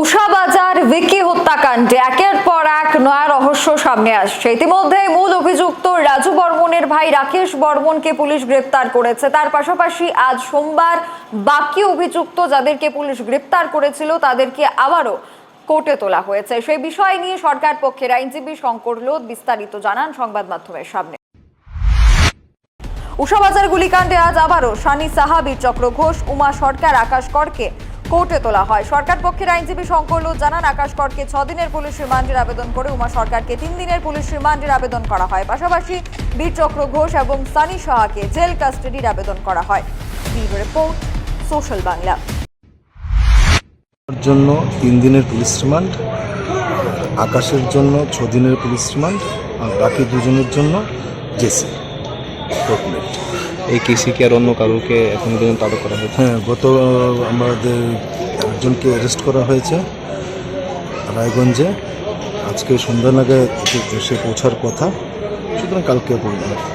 উষা বাজার ভিকি হত্যাকাণ্ডে একের পর এক নয়া রহস্য সামনে আসছে। ইতিমধ্যে মূল অভিযুক্ত রাজু বর্মনের ভাই রাকেশ বর্মনকে পুলিশ গ্রেপ্তার করেছে। তার পাশাপাশি আজ সোমবার বাকি অভিযুক্ত যাদেরকে পুলিশ গ্রেপ্তার করেছিল, তাদেরকে আবারও কোর্টে তোলা হয়েছে। সেই বিষয় নিয়ে সরকার পক্ষের আইনজীবী শঙ্কর লোধ বিস্তারিত জানান সংবাদ মাধ্যমের সামনে। উষাবাজার গুলিকাণ্ডে আজ আবারও সানি সাহা বীর চক্র ঘোষ উমা সরকার, আকাশ করকে কোর্টে তোলা হয়। সরকার পক্ষের আইনজীবী শঙ্কর লোধ জানান আকাশ করকে ছ দিনের পুলিশ রিমান্ডের আবেদন করে উমা সরকারকে তিন দিনের পুলিশ রিমান্ডের আবেদন করা হয়। পাশাপাশি বীর চক্র ঘোষ এবং সানি সাহাকে জেল কাস্টাডির আবেদন করা হয়। Report, social Bangla. জন্য তিন দিনের পুলিশ রিমান্ড, আকাশের জন্য ছ দিনের পুলিশ রিমান্ড, আর বাকি দুজনের জন্য জেসি এই কেসি কি আর অন্য কারোকে এখন পর্যন্ত আটক করা হয়েছে? হ্যাঁ গত আমাদের একজনকে অ্যারেস্ট করা হয়েছে রায়গঞ্জে। আজকে সন্ধ্যা নাগাদ এসে পৌঁছার কথা। সুতরাং কালকে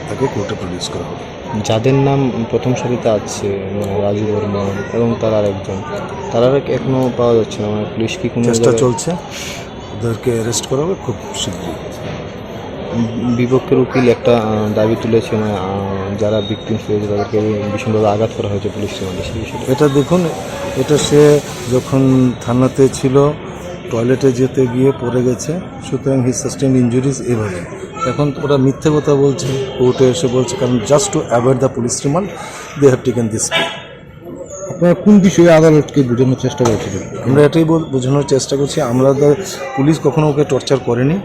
তাকে কোর্টে প্রডিউস করা হবে। যাদের নাম প্রথম সারিতে আছে মানে রাজু বর্মন এবং তার আরেকজন তারা এখনও পাওয়া যাচ্ছে না। মানে পুলিশ কি কোনো চেষ্টা চলছে। ওদেরকে অ্যারেস্ট করা হবে খুব শীঘ্রই। বিপক্ষের উকিল একটা দাবি তুলেছে মানে যারা ভিকটিমস হয়েছে তাদেরকে ভীষণভাবে আঘাত করা হয়েছে পুলিশ বিষয়টা। এটা দেখুন এটা সে যখন থানাতে ছিল টয়লেটে যেতে গিয়ে পড়ে গেছে সুতরাং হি সাস্টেন ইঞ্জুরিজ এভাবে। এখন ওরা মিথ্যে কথা বলছে কোর্টে এসে বলছে কারণ just to avoid the police remand they have taken this আপনারা কোন বিষয়ে আদালতকে বোঝানোর চেষ্টা করছিলেন? আমরা এটাই বল- বোঝানোর চেষ্টা করছি আমরা তো- পুলিশ কখনো ওকে টর্চার করেনি।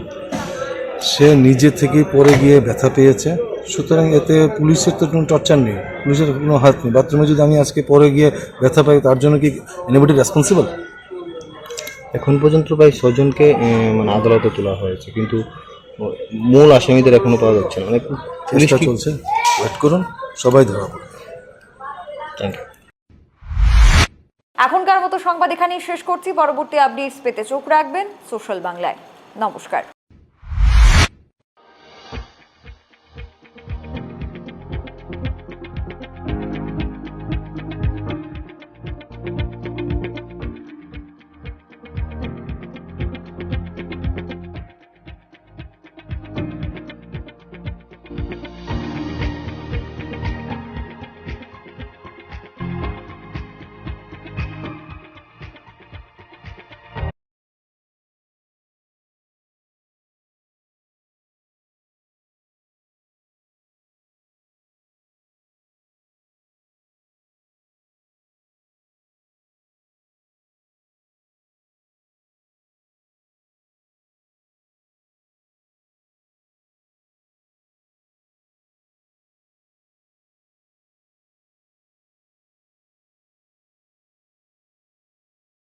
সে নিজে থেকেই পরে গিয়ে ব্যথা পেয়েছে। সুতরাং এতে পুলিশের তো কোনো টর্চার নেই। পুলিশের কোনো হাত নেই। বাথরুমে যদি আমি আজকে পরে গিয়ে ব্যথা পাই তার জন্য কি এনিবডি রেসপন্সিবল এখন পর্যন্ত প্রায় ছজনকে মানে আদালতে তোলা হয়েছে। কিন্তু মূল আসামিদের এখনও পাওয়া যাচ্ছে না। মানে পুলিশ চেষ্টা চলছে। ওয়েট করুন। সবাই ধরা পড়বে Thank you. এখনকার মতো সংবাদ এখানেই শেষ করছি। পরবর্তী আপডেটস পেতে চোখ রাখবেন। সোশ্যাল বাংলায়। নমস্কার।